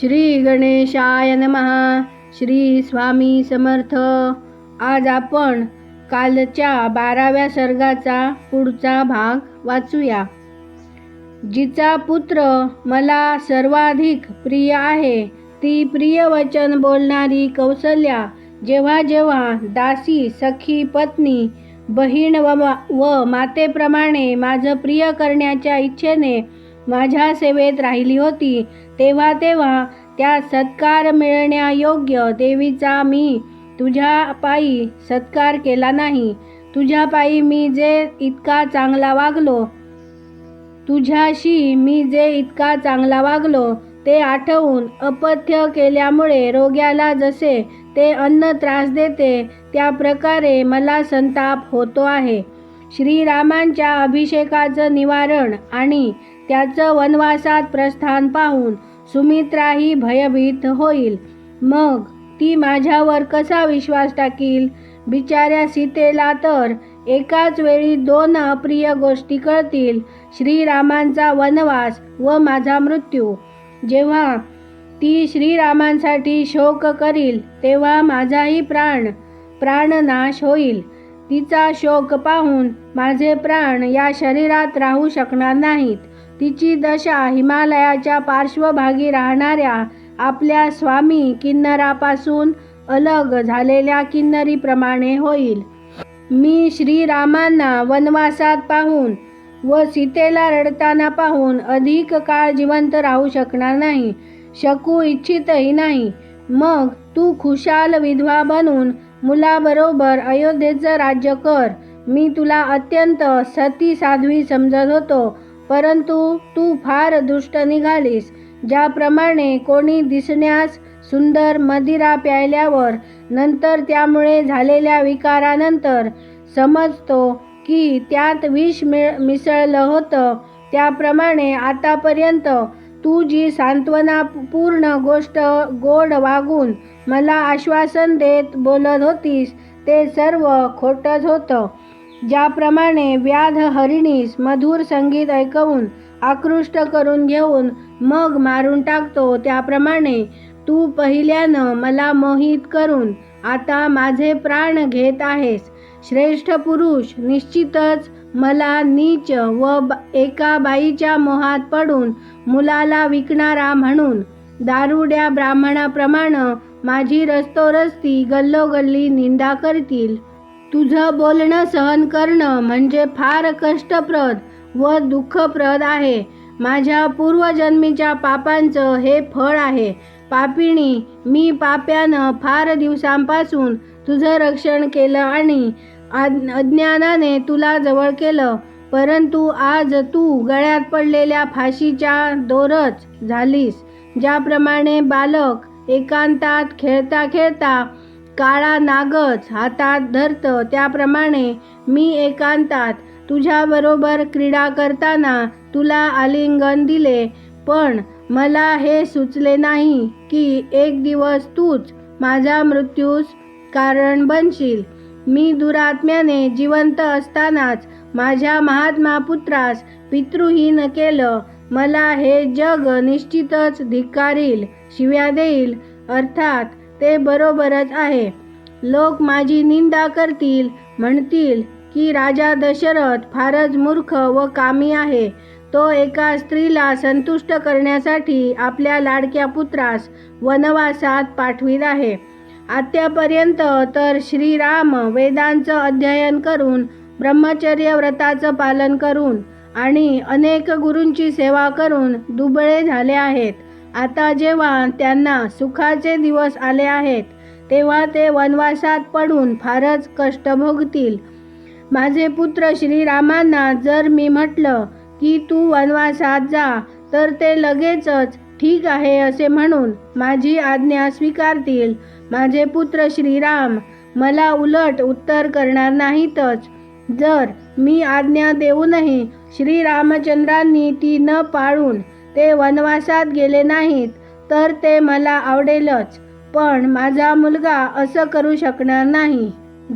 श्री गणेशाय महा श्री स्वामी समर्थ. आज आपण कालच्या बाराव्या सर्गाचा पुढचा भाग वाचूया. जिचा पुत्र मला सर्वाधिक प्रिय आहे ती प्रिय वचन बोलणारी कौसल्या जेव्हा जेव्हा दासी सखी पत्नी बहीण व व मातेप्रमाणे माझं प्रिय करण्याच्या इच्छेने माझ्या सेवेत राहिली होती तेव्हा तेव्हा त्या सत्कार मिळण्यायोग्य देवीचा मी तुझ्या पायी सत्कार केला नाही. तुझ्या पायी मी जे इतका चांगला वागलो तुझ्याशी मी जे इतका चांगला वागलो ते आठवून अपथ्य केल्यामुळे रोग्याला जसे ते अन्न त्रास देते त्या प्रकारे मला संताप होतो आहे. श्रीरामांच्या अभिषेकाचं निवारण आणि त्याचं वनवासात प्रस्थान पाहून सुमित्राही भयभीत होईल. मग ती माझ्यावर कसा विश्वास टाकील? बिचाऱ्या सीतेला तर एकाच वेळी दोन अप्रिय गोष्टी कळतील. श्रीरामांचा वनवास व माझा मृत्यू. जेव्हा ती श्रीरामांसाठी शोक करील तेव्हा माझाही प्राण प्राणनाश होईल. तिचा शोक पाहून माझे प्राण या शरीरात राहू शकणार नाहीत. तिची दशा हिमालयाच्या पार्श्वभागी राहणाऱ्या आपल्या स्वामी किन्नरापासून अलग झालेल्या किन्नरीप्रमाणे होईल. मी श्रीरामांना वनवासात पाहून व सीतेला रडताना पाहून अधिक काळ जिवंत राहू शकणार नाही शकू इच्छितही नाही. मग तू खुशाल विधवा बनून मुलाबरोबर अयोध्येचं राज्य कर. मी तुला अत्यंत सती साध्वी समजत होतो. परंतु तू फार दुष्ट निघालीस ज्याप्रमाणे कोणी दिसण्यास सुंदर मदिरा प्यायल्यावर नंतर त्यामुळे झालेल्या विकारानंतर समजतो की त्यात विष मिळ मिसळलं होतं. त्याप्रमाणे आतापर्यंत तू जी सांत्वनापूर्ण गोष्ट गोड वागून मला आश्वासन देत बोलत होतीस ते सर्व खोटंच होतं. ज्याप्रमाणे व्याध हरिणीस मधुर संगीत ऐकवून आकृष्ट करून घेऊन मग मारून टाकतो त्याप्रमाणे तू पहिल्यानं मला मोहित करून आता माझे प्राण घेत आहेस. श्रेष्ठ पुरुष निश्चितच मला नीच व एका बाईच्या मोहात पडून मुलाला विकणारा म्हणून. दारुड्या ब्राह्मणाप्रमाणे माझी रस्तोरस्ती गल्लोगल्ली निंदा करतील. तुझं बोलणं सहन करणं म्हणजे फार कष्टप्रद व दुःखप्रद आहे. माझ्या पूर्वजन्मीच्या पापांचं हे फळ आहे. पापिणी मी पाप्यानं फार दिवसांपासून तुझं रक्षण केलं आणि अज्ञानाने तुला जवळ केलं. परंतु आज तू गळ्यात पडलेल्या फाशीच्या दोरच झालीस ज्याप्रमाणे बालक एकांतात खेळता खेळता काळा नागच हातात धरतं त्याप्रमाणे मी एकांतात तुझ्याबरोबर क्रीडा करताना तुला आलिंगन दिले. पण मला हे सुचले नाही की एक दिवस तूच माझा मृत्यूस कारण बनशील. मी दुरात्म्याने जिवंत असतानाच माझ्या महात्मा पुत्रास पितृहीन केलं. मला हे जग निश्चितच धिक्कारील शिव्या देईल. अर्थात ते बरोबरच आहे. लोक माझी निंदा करतील म्हणतील की राजा दशरथ फारच मूर्ख व कामी आहे. तो एका स्त्रीला संतुष्ट करण्यासाठी आपल्या लाडक्या पुत्रास वनवासात पाठवित आहे. आत्यापर्यंत तर श्रीराम वेदांचं अध्ययन करून ब्रह्मचर्य व्रताचं पालन करून आणि अनेक गुरूंची सेवा करून दुबळे झाले आहेत. आता जेव्हा त्यांना सुखाचे दिवस आले आहेत तेव्हा ते वनवासात पडून फारच कष्ट भोगतील. माझे पुत्र श्रीरामांना जर मी म्हटलं की तू वनवासात जा तर ते लगेचच ठीक आहे असे म्हणून माझी आज्ञा स्वीकारतील. माझे पुत्र श्रीराम मला उलट उत्तर करणार नाहीतच. जर मी आज्ञा देऊनही श्रीरामचंद्रांनी ती न पाळून ते वनवासात गेले नाहीत तर ते मला आवडेलच. पण माझा मुलगा असं करू शकणार नाही.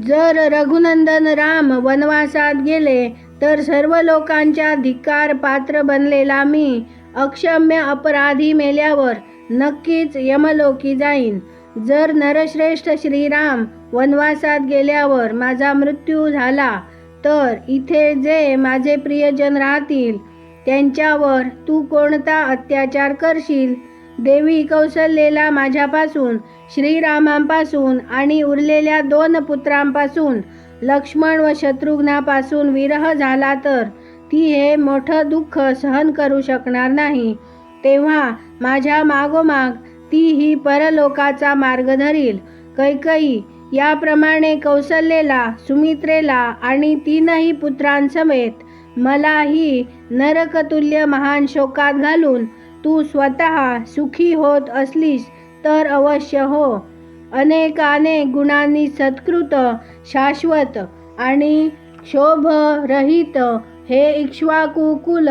जर रघुनंदन राम वनवासात गेले तर सर्व लोकांच्या धिक्कार पात्र बनलेला मी अक्षम्य अपराधी मेल्यावर नक्कीच यमलोकी जाईन. जर नरश्रेष्ठ श्रीराम वनवासात गेल्यावर माझा मृत्यू झाला तर इथे जे माझे प्रियजन राहतील त्यांच्यावर तू कोणता अत्याचार करशील? देवी कौशल्येला माझ्यापासून श्रीरामांपासून आणि उरलेल्या दोन पुत्रांपासून लक्ष्मण व शत्रुघ्नापासून विरह झाला तर ती हे मोठं दुःख सहन करू शकणार नाही. तेव्हा माझ्या मागोमाग ती ही परलोकाचा मार्ग धरील. कैकई याप्रमाणे कौशल्येला सुमित्रेला आणि तीनही पुत्रांसमेत मलाही नरकतुल्य महान शोकात घालून तू स्वतः सुखी होत असलीस तर अवश्य हो. अनेकानेक गुणांनी सत्कृत शाश्वत आणि शोभरहित हे इक्ष्वाकुकुल.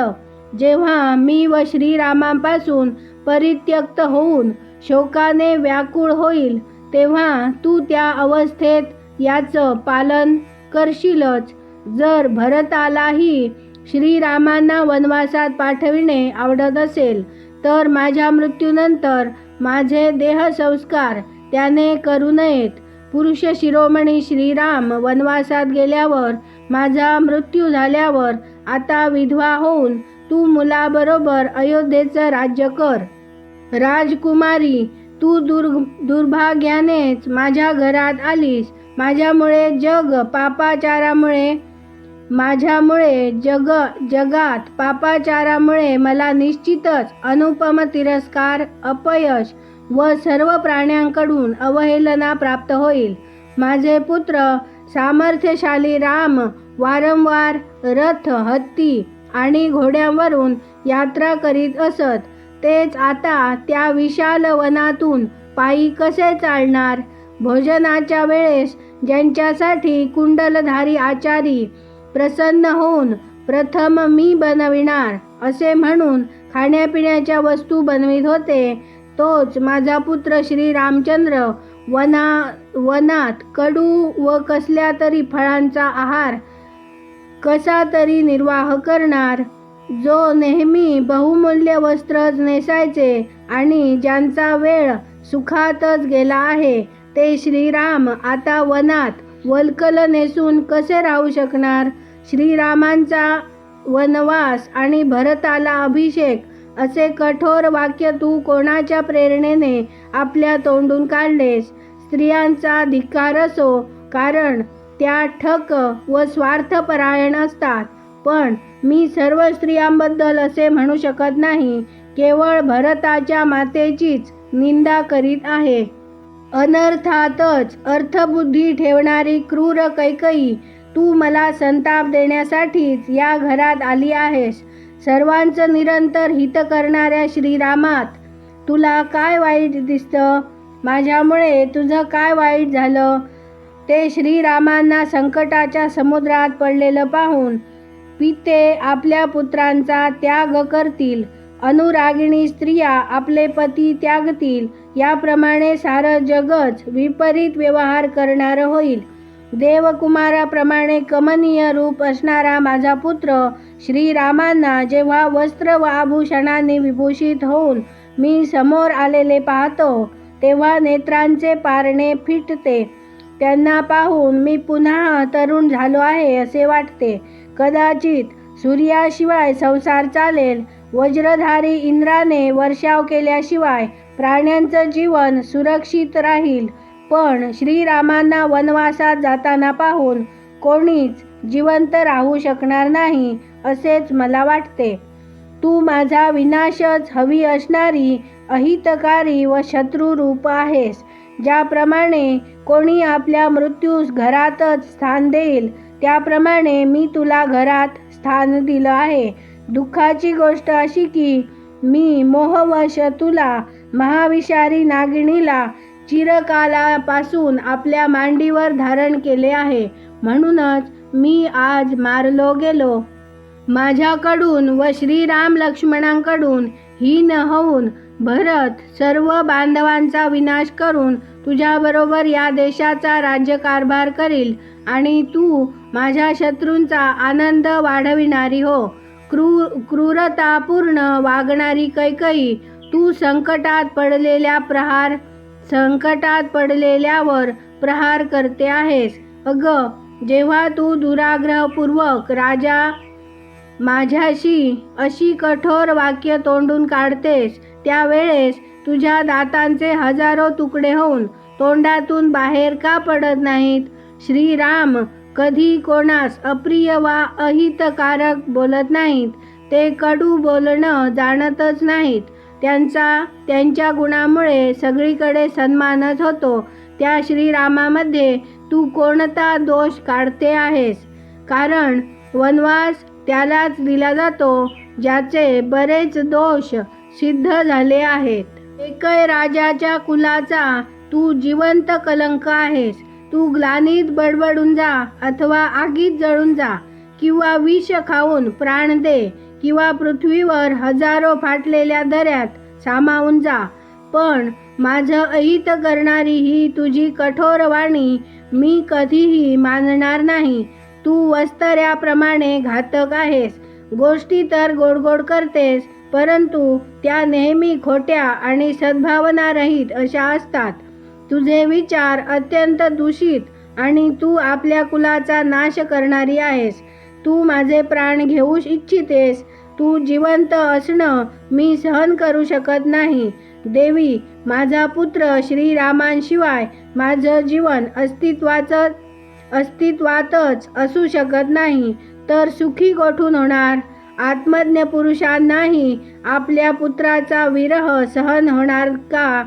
जेव्हा मी व श्रीरामांपासून परित्यक्त होऊन शोकाने व्याकुळ होईल तेव्हा तू त्या अवस्थेत याचं पालन करशीलच. जर भरतालाही श्रीरामांना वनवासात पाठविणे आवडत असेल तर माझ्या मृत्यूनंतर माझे देहसंस्कार त्याने करू नयेत. पुरुष शिरोमणी श्रीराम वनवासात गेल्यावर माझा मृत्यू झाल्यावर आता विधवा होऊन तू मुलाबरोबर अयोध्येचं राज्य कर. राजकुमारी तू दुर् दुर्भाग्यानेच माझ्या घरात आलीस. माझ्यामुळे जग पापाचारामुळे माझ्यामुळे जग जगात पापाचारामुळे मला निश्चितच अनुपम तिरस्कार अपयश व सर्व प्राण्यांकडून अवहेलना प्राप्त होईल. माझे पुत्र सामर्थ्यशाली राम वारंवार रथ हत्ती आणि घोड्यांवरून यात्रा करीत असत. तेच आता त्या विशाल वनातून पायी कसे चालणार? भोजनाच्या वेळेस ज्यांच्यासाठी कुंडलधारी आचारी प्रसन्न होऊन प्रथम मी बनविणार असे म्हणून खाण्यापिण्याच्या वस्तू बनवित होते. तोच माझा पुत्र श्री रामचंद्र वना वनात कडू व कसल्या तरी फळांचा आहार कसा तरी निर्वाह करणार जो नेहमी बहुमूल्य वस्त्रच नेसायचे आणि ज्यांचा वेळ सुखातच गेला आहे ते श्रीराम आता वनात वल्कल नेसून कसे राहू शकणार? श्रीरामांचा वनवास आणि भरताला अभिषेक असे कठोर वाक्य तू कोणाच्या प्रेरणेने आपल्या तोंडून काढलेस? स्त्रियांचा धिक्कार असो कारण त्या ठक व स्वार्थपरायण असतात. पण मी सर्व स्त्रियांबद्दल असे म्हणू शकत नाही केवळ भरताच्या मातेचीच निंदा करीत आहे. अनर्थातच अर्थबुद्धी ठेवणारी क्रूर कैकई तू मला संताप देण्यासाठीच या घरात आली आहेस. सर्वांचं निरंतर हित करणाऱ्या श्रीरामात तुला काय वाईट दिसतं? माझ्यामुळे तुझं काय वाईट झालं? ते श्रीरामांना संकटाच्या समुद्रात पडलेलं पाहून पिते आपल्या पुत्रांचा त्याग करतील. अनुरागिणी स्त्रिया आपले पती त्यागतील. याप्रमाणे सारं जगच विपरीत व्यवहार करणारं होईल. देवकुमाराप्रमाणे कमनीय रूप असणारा माझा पुत्र श्रीरामांना जेव्हा वस्त्र व आभूषणांनी विभूषित होऊन मी समोर आलेले पाहतो तेव्हा नेत्रांचे पारणे फिटते. त्यांना पाहून मी पुन्हा तरुण झालो आहे असे वाटते. कदाचित सूर्याशिवाय संसार चालेल. वज्रधारी इंद्राने वर्षाव केल्याशिवाय प्राण्यांचं जीवन सुरक्षित राहील. पण श्रीरामांना वनवासात जाताना पाहून कोणीच जिवंत राहू शकणार नाही असेच मला वाटते. तू माझा विनाशच हवी असणारी अहितकारी व शत्रू रूप आहेस ज्याप्रमाणे कोणी आपल्या मृत्यूस घरातच स्थान देईल त्याप्रमाणे मी तुला घरात स्थान दिलं आहे. दुःखाची गोष्ट अशी की मी मोहवश तुला महाविषारी नागिणीला चिरकालापासून आपल्या मांडीवर धारण केले आहे. म्हणूनच मी आज मारलो गेलो. माझ्याकडून व श्रीराम लक्ष्मणांकडून हीन होऊन भरत सर्व बांधवांचा विनाश करून तुझ्याबरोबर या देशाचा राज्यकारभार करील आणि तू माझ्या शत्रूंचा आनंद वाढविणारी हो. क्रू क्रूरतापूर्ण वागणारी कैकई तू संकटात पडलेल्या प्रहार संकटात पडलेल्यावर प्रहार करते आहेस. अग जेव्हा तू दुराग्रहपूर्वक राजा माझ्याशी अशी कठोर वाक्य तोंडून काढतेस त्यावेळेस तुझ्या दातांचे हजारो तुकडे होऊन तोंडातून बाहेर का पडत नाहीत? श्रीराम कधी कोणास अप्रिय वा अहितकारक बोलत नाहीत. ते कडू बोलणं जाणतच नाहीत. त्यांचा त्यांच्या गुणामुळे सगळीकडे सन्मानच होतो. त्या श्रीरामामध्ये तू कोणता दोष काढते आहेस? कारण वनवास त्यालाच दिला जातो ज्याचे बरेच दोष सिद्ध झाले आहेत. एकय राजाच्या कुलाचा तू जिवंत कलंक आहेस. तू ग्लानीत बडबडून जा अथवा आगीत जळून जा. किंवा विष खाऊन प्राण दे किंवा पृथ्वीवर हजारो फाटलेल्या दऱ्यात सामावून जा. पण माझं अहित करणारी ही तुझी कठोर वाणी मी कधीही मानणार नाही. तू वस्तऱ्याप्रमाणे घातक आहेस. गोष्टी तर गोड गोड करतेस परंतु त्या नेहमी खोट्या आणि सद्भावनारहित अशा असतात. तुझे विचार अत्यंत दूषित आणि तू आपल्या कुलाचा नाश करणारी आहेस. तू माझे प्राण घेऊ इच्छितेस. तू जिवंत असणं मी सहन करू शकत नाही. देवी माझा पुत्र श्रीरामांशिवाय माझं जीवन अस्तित्वाचं अस्तित्वातच असू शकत नाही तर सुखी कोठून होणार? आत्मज्ञ पुरुषांनाही आपल्या पुत्राचा विरह सहन होणार का?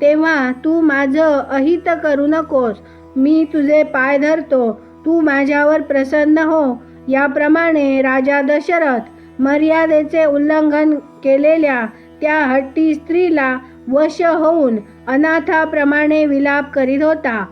तेव्हा तू माझं अहित करू नकोस. मी तुझे पाय धरतो. तू माझ्यावर प्रसन्न हो. याप्रमाणे राजा दशरथ मर्यादेचे उल्लंघन केलेल्या त्या हट्टी स्त्रीला वश होऊन अनाथाप्रमाणे विलाप करीत होता.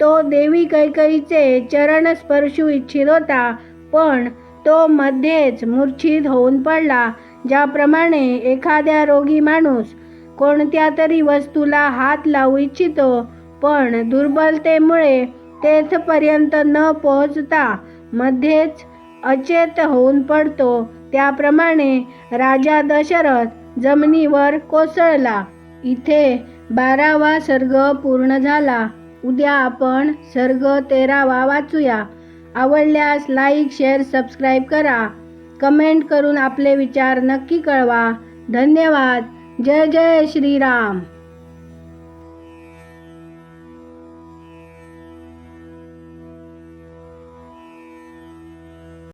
तो देवी कैकईचे चरण स्पर्शू इच्छित होता पण तो मध्येच मूर्छित होऊन पडला ज्याप्रमाणे एखाद्या रोगी माणूस कोणत्या तरी वस्तूला हात लावू इच्छितो पण दुर्बलतेमुळे तेथपर्यंत न पोहोचता मध्येच अचेत होऊन पडतो. त्याप्रमाणे राजा दशरथ जमिनीवर कोसळला. इथे बारावा सर्ग पूर्ण झाला. उद्या आपण सर्ग तेरावा वाचूया. आवडल्यास लाईक शेअर सबस्क्राईब करा. कमेंट करून आपले विचार नक्की कळवा. धन्यवाद. जय जय श्रीराम.